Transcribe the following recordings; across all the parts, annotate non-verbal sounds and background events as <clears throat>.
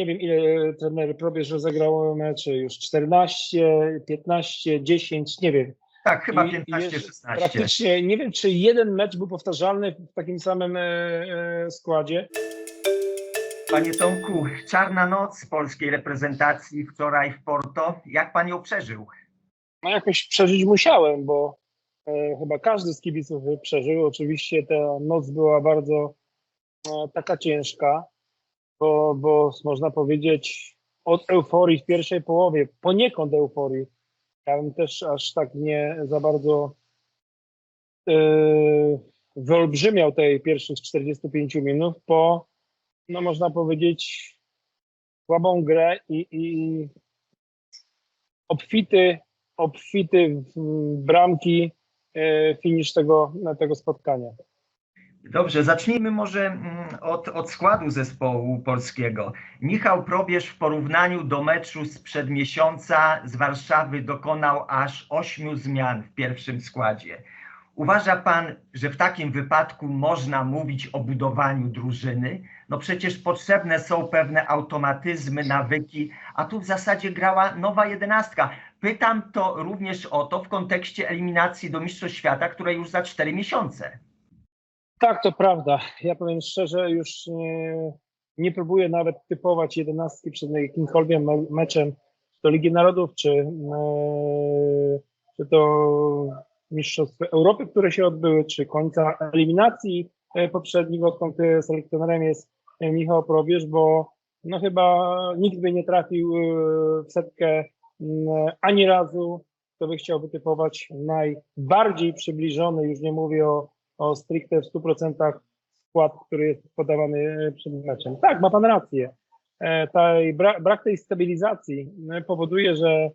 nie wiem ile trener Probierz rozegrał meczy, już 14, 15, 10, nie wiem. Tak, chyba I- i 15-16. Praktycznie nie wiem, czy jeden mecz był powtarzalny w takim samym e, e, składzie. Panie Tomku, czarna noc polskiej reprezentacji wczoraj w Porto. Jak pan ją przeżył? No jakoś przeżyć musiałem, bo e, chyba każdy z kibiców przeżył. Oczywiście ta noc była bardzo e, taka ciężka, bo, bo można powiedzieć od euforii w pierwszej połowie, poniekąd euforii. Ja bym też aż tak nie za bardzo e, wyolbrzymiał tej pierwszych 45 minut, po, no można powiedzieć, słabą grę i, i obfity obfity w bramki e, finisz tego, tego spotkania. Dobrze, zacznijmy może mm, od, od składu zespołu polskiego. Michał Probierz w porównaniu do meczu sprzed miesiąca z Warszawy dokonał aż ośmiu zmian w pierwszym składzie. Uważa pan, że w takim wypadku można mówić o budowaniu drużyny? No przecież potrzebne są pewne automatyzmy, nawyki, a tu w zasadzie grała nowa jedenastka. Pytam to również o to w kontekście eliminacji do Mistrzostw Świata, które już za cztery miesiące. Tak, to prawda. Ja powiem szczerze, już nie, nie próbuję nawet typować jedenastki przed jakimkolwiek me- meczem, czy to Ligi Narodów, czy, e, czy to Mistrzostw Europy, które się odbyły, czy końca eliminacji e, poprzednich, odkąd e, selekcjonerem jest Michał Probierz, bo no chyba nikt by nie trafił w setkę ani razu, kto by chciał wytypować najbardziej przybliżony, już nie mówię o o stricte w 100% skład, który jest podawany e, przed meczem. Tak, ma pan rację. E, Taj, bra, brak tej stabilizacji e, powoduje, że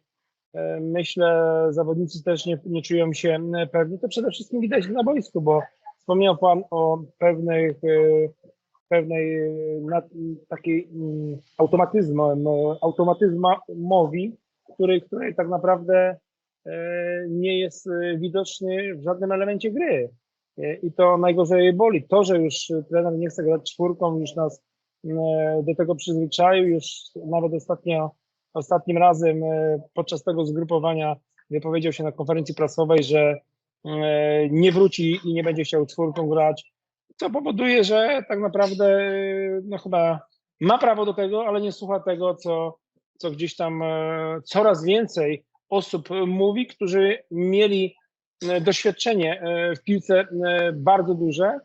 myślę, zawodnicy też nie, nie czują się pewni. To przede wszystkim widać na boisku, bo wspomniał pan o pewnych, pewnej takiej mm, automatyzm, m, automatyzmowi, który, który tak naprawdę nie jest widoczny w żadnym elemencie gry. E, I to najgorzej boli. To, że już trener nie chce grać czwórką, już nas e, do tego przyzwyczaił, już nawet ostatnio, ostatnim razem e, podczas tego zgrupowania wypowiedział się na konferencji prasowej, że nie wróci i nie będzie chciał czwórką grać, co powoduje, że tak naprawdę no chyba ma prawo do tego, ale nie słucha tego, co, co gdzieś tam coraz więcej osób mówi, którzy mieli doświadczenie e, w piłce e, bardzo duże.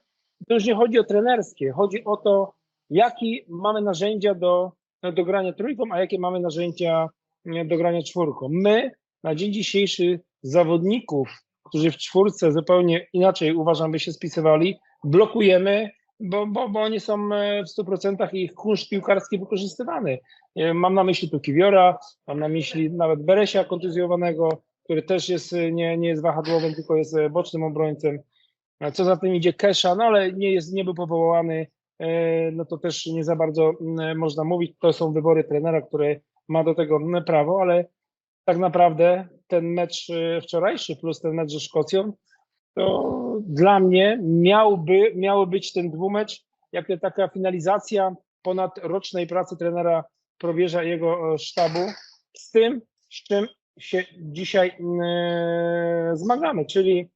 To już nie chodzi o trenerskie, chodzi o to, jakie mamy narzędzia do, do grania trójką, a jakie mamy narzędzia e, do grania czwórką. My na dzień dzisiejszy zawodników, którzy w czwórce zupełnie inaczej uważam by się spisywali, blokujemy, bo, bo, bo oni są e, w 100% ich kunszt piłkarski wykorzystywany. E, Mam na myśli tu Kiwiora, mam na myśli nawet Beresia kontuzjowanego, który też jest, e, nie, nie jest wahadłowym, tylko jest e, bocznym obrońcem. Co za tym idzie Kesha, no ale nie, jest, nie był powołany, e, no to też nie za bardzo mm, można mówić. To są wybory trenera, który ma do tego mm, prawo, ale tak naprawdę ten mecz wczorajszy plus ten mecz ze Szkocją, to dla mnie miałby, miały być ten dwumecz jak taka finalizacja ponadrocznej pracy trenera Probierza i jego sztabu z tym, z czym się dzisiaj e, zmagamy, czyli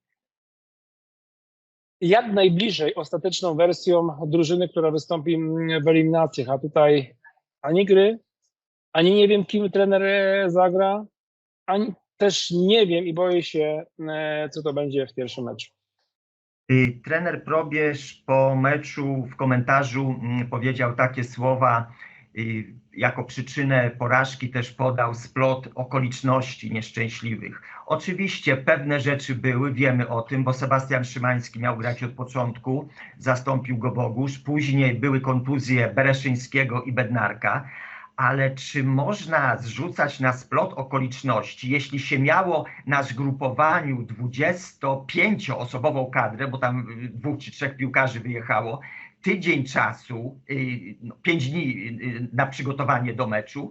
jak najbliżej ostateczną wersją drużyny, która wystąpi w eliminacjach, a tutaj ani gry, ani nie wiem, kim trener e, zagra, ani też nie wiem i boję się, e, co to będzie w pierwszym meczu. Trener Probierz po meczu w komentarzu powiedział takie słowa, jako przyczynę porażki też podał splot okoliczności nieszczęśliwych. Oczywiście pewne rzeczy były, wiemy o tym, bo Sebastian Szymański miał grać od początku, zastąpił go Bogusz, później były kontuzje Bereszyńskiego i Bednarka, ale czy można zrzucać na splot okoliczności, jeśli się miało na zgrupowaniu 25-osobową kadrę, bo tam dwóch czy trzech piłkarzy wyjechało, tydzień czasu, y, no, pięć dni y, na przygotowanie do meczu,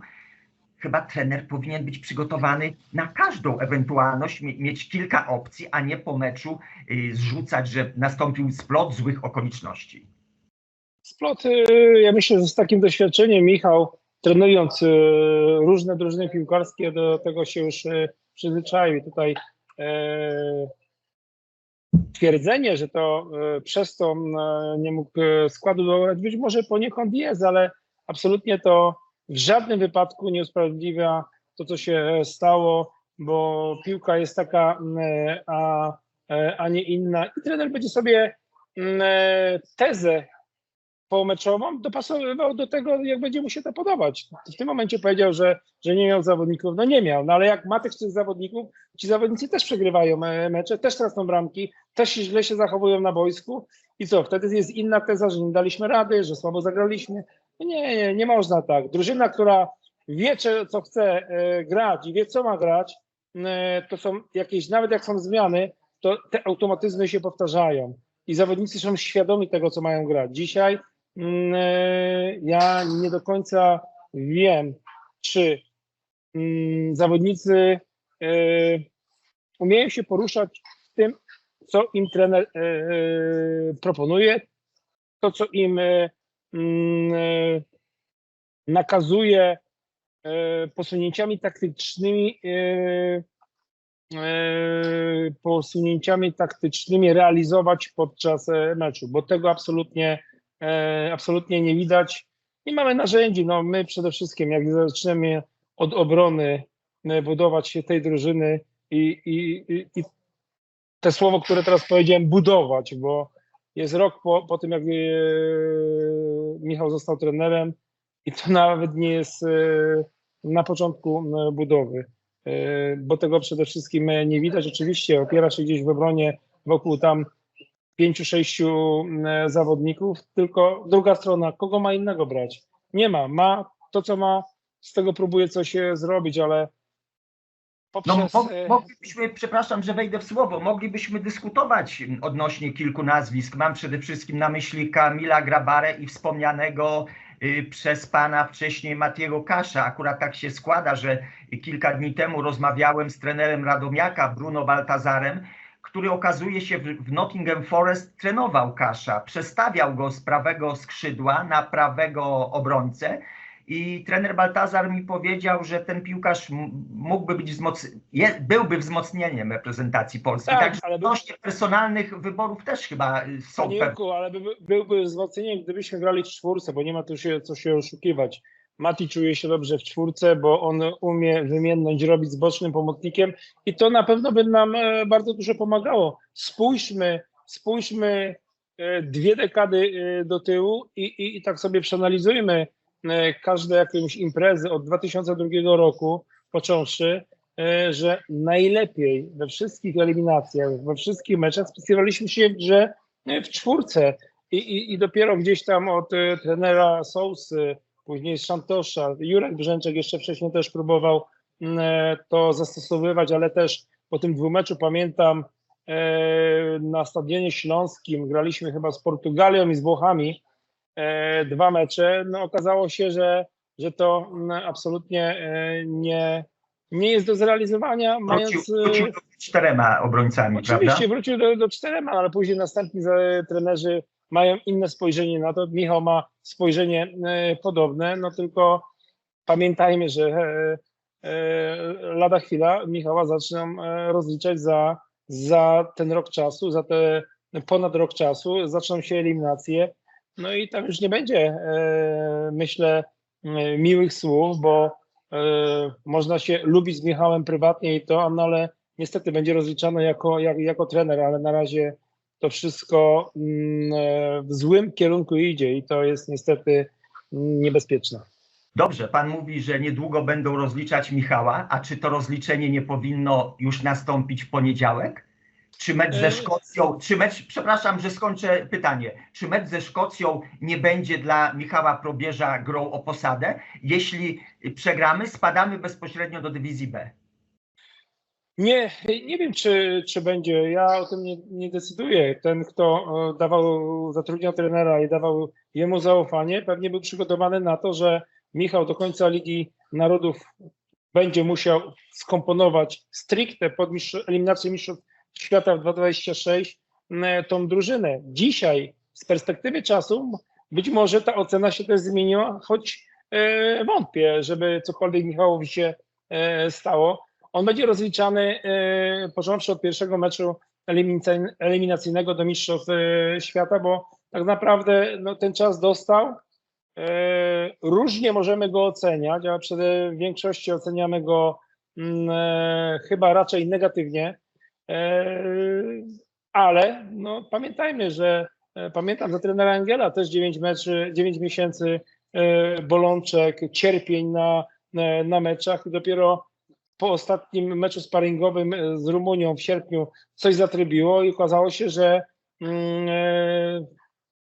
chyba trener powinien być przygotowany na każdą ewentualność, mie- mieć kilka opcji, a nie po meczu y, zrzucać, że nastąpił splot złych okoliczności. Splot, y, ja myślę, że z takim doświadczeniem Michał trenując różne drużyny piłkarskie, do tego się już przyzwyczaił. Tutaj e, twierdzenie, że to e, przez to e, nie mógł e, składu dobrać, być może poniekąd jest, ale absolutnie to w żadnym wypadku nie usprawiedliwia to, co się stało, bo piłka jest taka, a, a nie inna. I trener będzie sobie tezę pomeczową dopasowywał do tego, jak będzie mu się to podobać. W tym momencie powiedział, że, że nie miał zawodników. No nie miał, no ale jak ma tych, tych zawodników, ci zawodnicy też przegrywają e, mecze, też tracą bramki, też źle się zachowują na boisku i co, wtedy jest inna teza, że nie daliśmy rady, że słabo zagraliśmy. No Nie, nie, nie można tak. Drużyna, która wie, co chce e, grać i wie, co ma grać, e, to są jakieś, nawet jak są zmiany, to te automatyzmy się powtarzają i zawodnicy są świadomi tego, co mają grać. Dzisiaj ja nie do końca wiem, czy mm, zawodnicy e, umieją się poruszać w tym, co im trener e, e, proponuje, to, co im e, mm, e, nakazuje e, posunięciami taktycznymi, e, e, posunięciami taktycznymi realizować podczas e, meczu, bo tego absolutnie, e, absolutnie nie widać. Nie mamy narzędzi. No, my przede wszystkim, jak zaczniemy od obrony e, budować się tej drużyny i, i, i, i te słowo, które teraz powiedziałem, budować, bo jest rok po, po tym, jak e, Michał został trenerem i to <laughs> nawet nie jest e, na początku e, budowy, e, bo tego przede wszystkim e, nie widać. Oczywiście opiera się gdzieś w obronie wokół tam pięciu, sześciu e, zawodników, tylko druga strona, kogo ma innego brać? Nie ma. Ma to, co ma, z tego próbuje coś e, zrobić, ale No, poprzez... e, moglibyśmy, przepraszam, że wejdę w słowo, moglibyśmy dyskutować odnośnie kilku nazwisk. Mam przede wszystkim na myśli Kamila Grabarę i wspomnianego y, przez pana wcześniej Matiego Kasza. Akurat tak się składa, że kilka dni temu rozmawiałem z trenerem Radomiaka, Bruno Baltazarem, który okazuje się w, w Nottingham Forest trenował Kasza, przestawiał go z prawego skrzydła na prawego obrońcę. I trener Baltazar mi powiedział, że ten piłkarz mógłby być wzmoc... je, byłby wzmocnieniem reprezentacji Polski. Tak, Także ale odnośnie personalnych wyborów też chyba y, są Panie pewne. Ale by, byłby wzmocnieniem, gdybyśmy grali w czwórce, bo nie ma tu się co się oszukiwać. Mati czuje się dobrze w czwórce, bo on umie wymiennąć, robić z bocznym pomocnikiem i to na pewno by nam e, bardzo dużo pomagało. Spójrzmy, spójrzmy e, dwie dekady e, do tyłu i, i, i tak sobie przeanalizujmy każde jakąś imprezy od 2002 roku począwszy, że najlepiej we wszystkich eliminacjach, we wszystkich meczach spisywaliśmy się w w czwórce i, i, i dopiero gdzieś tam od trenera Sousy, później z Szantosza, Jurek Brzęczek jeszcze wcześniej też próbował mm, e, to zastosowywać, ale też po tym dwumeczu pamiętam e, na Stadionie Śląskim graliśmy chyba z Portugalią i z Włochami e, dwa mecze, no okazało się, że, że to mm, absolutnie nie, nie jest do zrealizowania, Wrócił, mając... e, wrócił do czterema obrońcami, Oczywiście prawda? wrócił do, do czterema, ale później następni trenerzy mają inne spojrzenie na to. Michał ma spojrzenie e, podobne, no tylko pamiętajmy, że e, e, lada chwila Michała zaczną e, rozliczać za, za ten rok czasu, za te ponad rok czasu, zaczną się eliminacje, no i tam już nie będzie, myślę, miłych słów, bo można się lubić z Michałem prywatnie i to, no ale niestety będzie rozliczany jako, jak, jako trener, ale na razie to wszystko mm, e, w złym kierunku idzie i to jest niestety mm, niebezpieczne. Dobrze, pan mówi, że niedługo będą rozliczać Michała, a czy to rozliczenie nie powinno już nastąpić w poniedziałek? Czy mecz ze E, Szkocją, czy mecz, przepraszam, że skończę pytanie, czy mecz ze Szkocją nie będzie dla Michała Probierza grą o posadę? Jeśli przegramy, spadamy bezpośrednio do dywizji B. Nie, nie wiem, czy, czy będzie. Ja o tym nie, nie decyduję. Ten, kto e, dawał, zatrudniał trenera i dawał jemu zaufanie, pewnie był przygotowany na to, że Michał do końca Ligi Narodów będzie musiał skomponować stricte pod mistrz- eliminację Mistrzostw Świata w 2026 m, tą drużynę. Dzisiaj, z perspektywy czasu, być może ta ocena się też zmieniła, choć e, wątpię, żeby cokolwiek Michałowi się e, stało. On będzie rozliczany e, począwszy od pierwszego meczu eliminacyjn- eliminacyjnego do Mistrzostw e, Świata, bo tak naprawdę no, ten czas dostał. E, Różnie możemy go oceniać, a przede większości oceniamy go mm, chyba raczej negatywnie. Ale no, pamiętajmy, że pamiętam za trenera Angela też 9 meczy, 9 miesięcy bolączek, cierpień na, na meczach i dopiero po ostatnim meczu sparingowym e, z Rumunią w sierpniu coś zatrybiło i okazało się, że mm, e,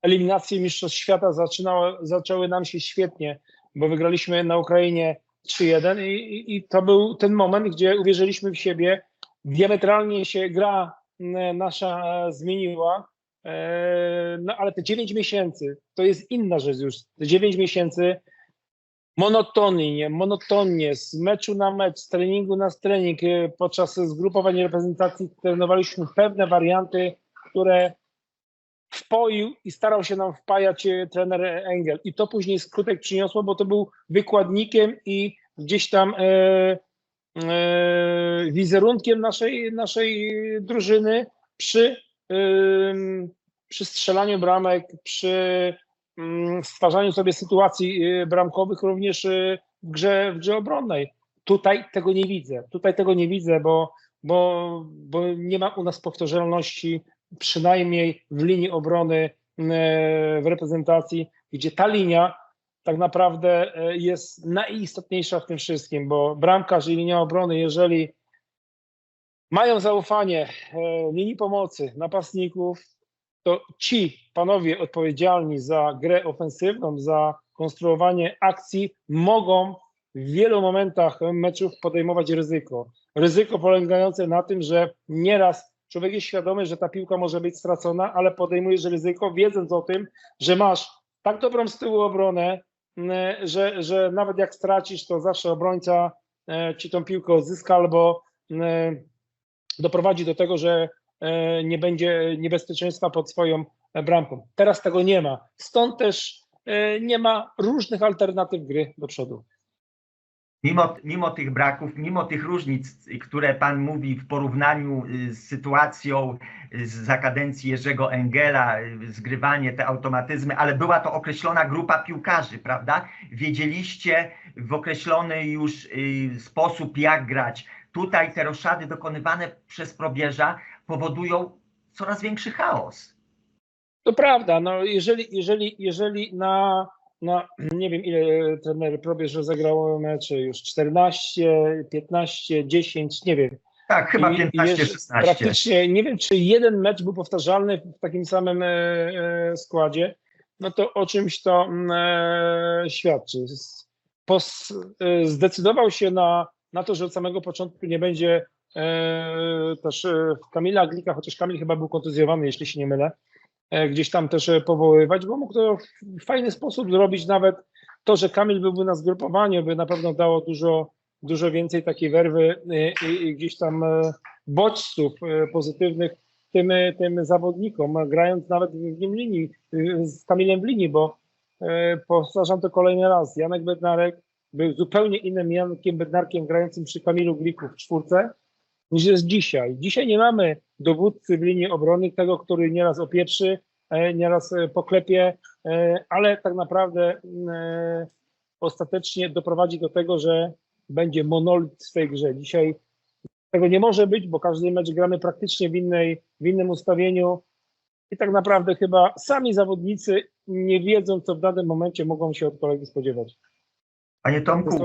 eliminacje Mistrzostw Świata zaczynało, zaczęły nam się świetnie, bo wygraliśmy na Ukrainie 3-1 i, i, i to był ten moment, gdzie uwierzyliśmy w siebie. Diametralnie się gra m, nasza zmieniła, e, no ale te 9 miesięcy to jest inna rzecz już. Te 9 miesięcy monotonnie, monotonnie, z meczu na mecz, z treningu na trening, e, podczas zgrupowań reprezentacji trenowaliśmy pewne warianty, które wpoił i starał się nam wpajać e, trener Engel. I to później skutek przyniosło, bo to był wykładnikiem i gdzieś tam e, e, wizerunkiem naszej, naszej drużyny przy, ym, przy strzelaniu bramek, przy stwarzaniu sobie sytuacji y, bramkowych również y, w grze, w grze obronnej. Tutaj tego nie widzę. Tutaj tego nie widzę, bo, bo, bo nie ma u nas powtarzalności przynajmniej w linii obrony e, w reprezentacji, gdzie ta linia tak naprawdę jest najistotniejsza w tym wszystkim, bo bramkarz i linia obrony, jeżeli mają zaufanie linii pomocy, napastników, to ci panowie odpowiedzialni za grę ofensywną, za konstruowanie akcji, mogą w wielu momentach meczów podejmować ryzyko. Ryzyko polegające na tym, że nieraz człowiek jest świadomy, że ta piłka może być stracona, ale podejmujesz ryzyko, wiedząc o tym, że masz tak dobrą z tyłu obronę, m, że, że nawet jak stracisz, to zawsze obrońca e, ci tą piłkę odzyska albo m, doprowadzi do tego, że nie będzie niebezpieczeństwa pod swoją e, bramką. Teraz tego nie ma. Stąd też e, nie ma różnych alternatyw gry do przodu. Mimo, mimo tych braków, mimo tych różnic, które Pan mówi w porównaniu y, z sytuacją y, z kadencji Jerzego Engela, y, zgrywanie te automatyzmy, ale była to określona grupa piłkarzy, prawda? Wiedzieliście w określony już sposób, jak grać. Tutaj te roszady dokonywane przez probierza powodują coraz większy chaos. To prawda, no jeżeli, jeżeli, jeżeli na, na nie wiem ile trener probierz rozegrał meczy już 14, 15, 10, nie wiem. Tak, chyba I- i 15, jest 16. Praktycznie nie wiem, czy jeden mecz był powtarzalny w takim samym e, e, składzie. No to o czymś to mm, e, świadczy. Pos, e, zdecydował się na, na to, że od samego początku nie będzie e, też e, Kamila Glika, chociaż Kamil chyba był kontuzjowany, jeśli się nie mylę, e, gdzieś tam też e, powoływać, bo mógł to w fajny sposób zrobić nawet to, że Kamil byłby na zgrupowaniu, by na pewno dało dużo, dużo więcej takiej werwy e, i, gdzieś tam e, bodźców e, pozytywnych tym, e, tym zawodnikom, grając nawet w nim linii, e, z Kamilem w linii, bo e, powtarzam to kolejny raz, Janek Bednarek był zupełnie innym Jankiem Bednarkiem grającym przy Kamilu Gliku w czwórce, niż jest dzisiaj. Dzisiaj nie mamy dowódcy w linii obrony, tego, który nieraz opieprzy, e, nieraz e, poklepie, e, ale tak naprawdę ostatecznie doprowadzi do tego, że będzie monolit w tej grze. Dzisiaj tego nie może być, bo każdy mecz gramy praktycznie w, innej, w innym ustawieniu i tak naprawdę chyba sami zawodnicy nie wiedzą, co w danym momencie mogą się od kolegi spodziewać. Panie Tomku.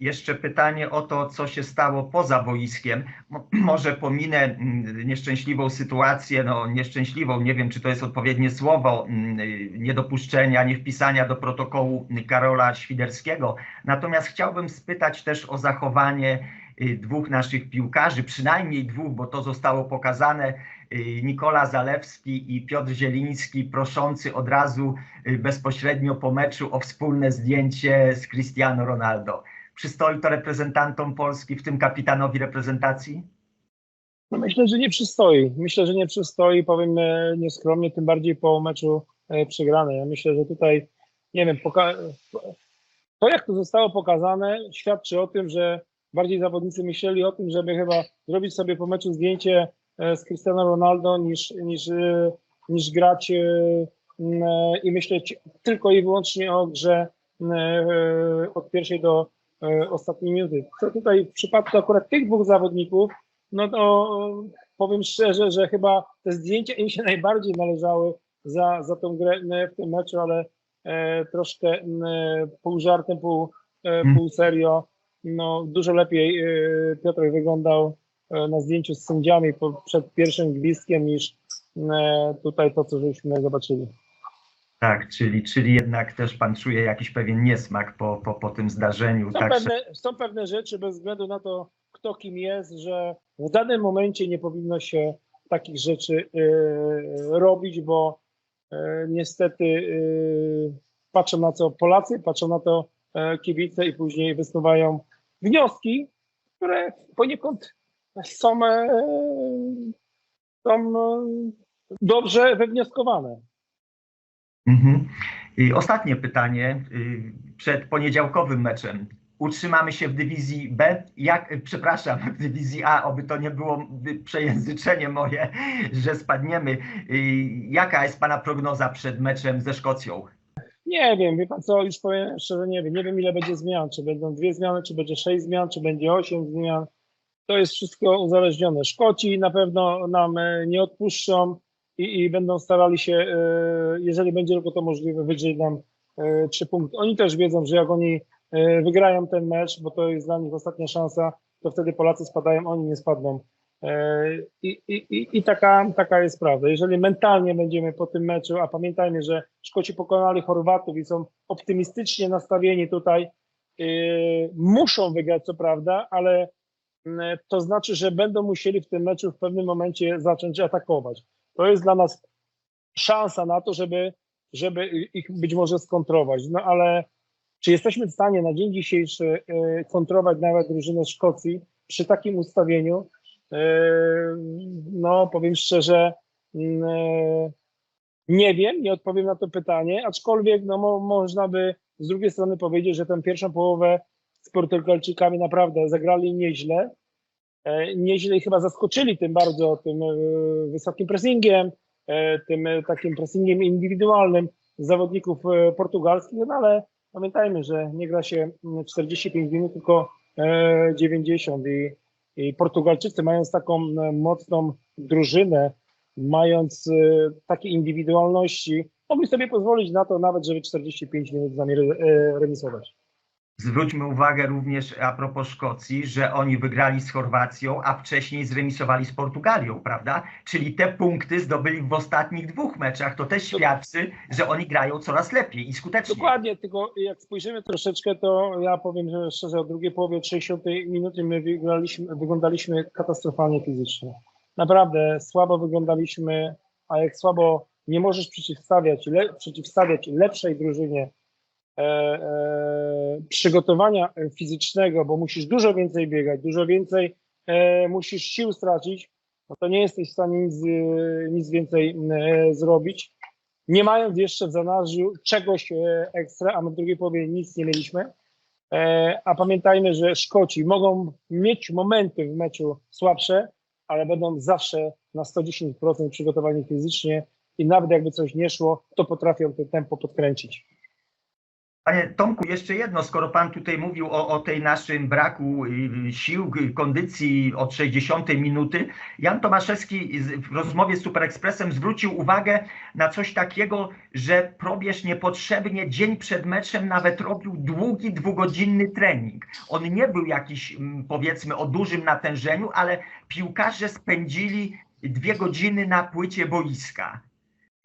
Jeszcze- pytanie o to, co się stało poza boiskiem. Mo- <clears throat> Może pominę mm, nieszczęśliwą sytuację, no nieszczęśliwą, nie wiem, czy to jest odpowiednie słowo, mm, niedopuszczenia, niewpisania do protokołu Karola Świderskiego. Natomiast chciałbym spytać też o zachowanie y, dwóch naszych piłkarzy, przynajmniej dwóch, bo to zostało pokazane. y, Nikola Zalewski i Piotr Zieliński, proszący od razu y, bezpośrednio po meczu o wspólne zdjęcie z Cristiano Ronaldo. Przystoi to reprezentantom Polski, w tym kapitanowi reprezentacji? No myślę, że nie przystoi. Myślę, że nie przystoi, powiem e, nieskromnie, tym bardziej po meczu e, przegranej. Ja myślę, że tutaj, nie wiem, to, jak to zostało pokazane, świadczy o tym, że bardziej zawodnicy myśleli o tym, żeby chyba zrobić sobie po meczu zdjęcie e, z Cristiano Ronaldo, niż, niż, niż grać i myśleć tylko i wyłącznie o grze od pierwszej do ostatniej minuty. Co tutaj w przypadku akurat tych dwóch zawodników, no to powiem szczerze, że chyba te zdjęcia im się <laughs> najbardziej należały za, za tą grę m, w tym meczu, ale e, troszkę m, pół żartem, pół, e, pół serio. No, dużo lepiej e, Piotr wyglądał e, na zdjęciu z sędziami po, przed pierwszym gwizdkiem niż e, tutaj to, co żeśmy zobaczyli. Tak, czyli, czyli jednak też pan czuje jakiś pewien niesmak po, po, po tym zdarzeniu. Są, Także pewne, są pewne rzeczy bez względu na to, kto kim jest, że w danym momencie nie powinno się takich rzeczy e, robić, bo e, niestety e, patrzą na to Polacy, patrzą na to e, kibice i później wysnuwają wnioski, które poniekąd są, e, są e, dobrze wywnioskowane. Mhm. I ostatnie pytanie y, przed poniedziałkowym meczem. Utrzymamy się w dywizji B, jak, przepraszam, w dywizji A, oby to nie było przejęzyczenie moje, <laughs> że spadniemy. Y, Jaka jest Pana prognoza przed meczem ze Szkocją? Nie wiem, wie pan co, już powiem szczerze, nie wiem. Nie wiem, ile będzie zmian. Czy będą dwie zmiany, czy będzie sześć zmian, czy będzie osiem zmian. To jest wszystko uzależnione. Szkoci na pewno nam e, nie odpuszczą i, i będą starali się, e, jeżeli będzie tylko to możliwe, wydrzeć nam e, trzy punkty. Oni też wiedzą, że jak oni e, wygrają ten mecz, bo to jest dla nich ostatnia szansa, to wtedy Polacy spadają, oni nie spadną. I, i, i- taka, taka jest prawda. Jeżeli mentalnie będziemy po tym meczu, a pamiętajmy, że Szkoci pokonali Chorwatów i są optymistycznie nastawieni tutaj, muszą wygrać co prawda, ale to znaczy, że będą musieli w tym meczu w pewnym momencie zacząć atakować. To jest dla nas szansa na to, żeby, żeby ich być może skontrować. No ale czy jesteśmy w stanie na dzień dzisiejszy e, kontrować nawet drużynę Szkocji przy takim ustawieniu? E, No, powiem szczerze, mm, e, nie wiem, nie odpowiem na to pytanie, aczkolwiek no, mo, można by z drugiej strony powiedzieć, że tę pierwszą połowę z Portugalczykami naprawdę zagrali nieźle. E, Nieźle chyba zaskoczyli tym bardzo tym e, wysokim pressingiem, e, tym takim pressingiem indywidualnym zawodników portugalskich, no ale pamiętajmy, że nie gra się mm, 45 minut, tylko e, 90 i, i Portugalczycy mając taką mocną drużynę, mając takie indywidualności, mogli sobie pozwolić na to nawet, żeby 45 minut z nami re- remisować. Zwróćmy uwagę również a propos Szkocji, że oni wygrali z Chorwacją, a wcześniej zremisowali z Portugalią, prawda? Czyli te punkty zdobyli w ostatnich dwóch meczach. To też świadczy, że oni grają coraz lepiej i skutecznie. Dokładnie, tylko jak spojrzymy troszeczkę, to ja powiem że szczerze, o drugiej połowie od 60 minuty my wyglądaliśmy katastrofalnie fizycznie. Naprawdę słabo wyglądaliśmy, a jak słabo nie możesz przeciwstawiać, le, przeciwstawiać lepszej drużynie przygotowania fizycznego, bo musisz dużo więcej biegać, dużo więcej e, musisz sił stracić, no to nie jesteś w stanie nic, e, nic więcej e, zrobić nie mając jeszcze w zanadrzu czegoś e, ekstra, a my w drugiej połowie nic nie mieliśmy. E, A pamiętajmy, że Szkoci mogą mieć momenty w meczu słabsze, ale będą zawsze na 110% przygotowani fizycznie i nawet jakby coś nie szło, to potrafią to tempo podkręcić. Panie Tomku, jeszcze jedno, skoro Pan tutaj mówił o, o tej naszym braku y, sił, y, kondycji od 60 minuty, Jan Tomaszewski w rozmowie z Super Expressem zwrócił uwagę na coś takiego, że Probierz niepotrzebnie dzień przed meczem nawet robił długi, dwugodzinny trening. On nie był jakiś, powiedzmy, o dużym natężeniu, ale piłkarze spędzili dwie godziny na płycie boiska.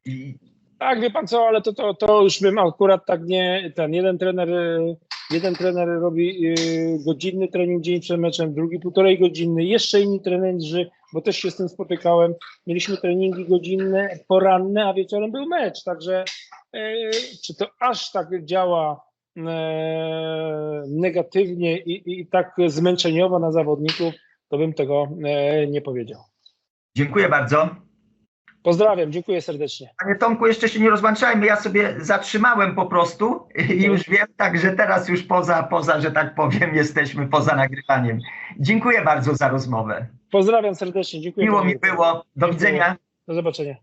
I Tak, wie pan co, ale to, to, to już bym akurat tak nie, ten jeden trener, e, jeden trener robi e, godzinny trening dzień przed meczem, drugi półtorej godziny, jeszcze inni trenerzy, bo też się z tym spotykałem, mieliśmy treningi godzinne, poranne, a wieczorem był mecz, także e, czy to aż tak działa e, negatywnie i, i tak zmęczeniowo na zawodników, to bym tego e, nie powiedział. Dziękuję bardzo. Pozdrawiam, dziękuję serdecznie. Panie Tomku, jeszcze się nie rozłączajmy, ja sobie zatrzymałem po prostu i już wiem, także teraz już poza, poza, że tak powiem, jesteśmy poza nagrywaniem. Dziękuję bardzo za rozmowę. Pozdrawiam serdecznie, dziękuję. Miło mi było. Do widzenia. Do zobaczenia.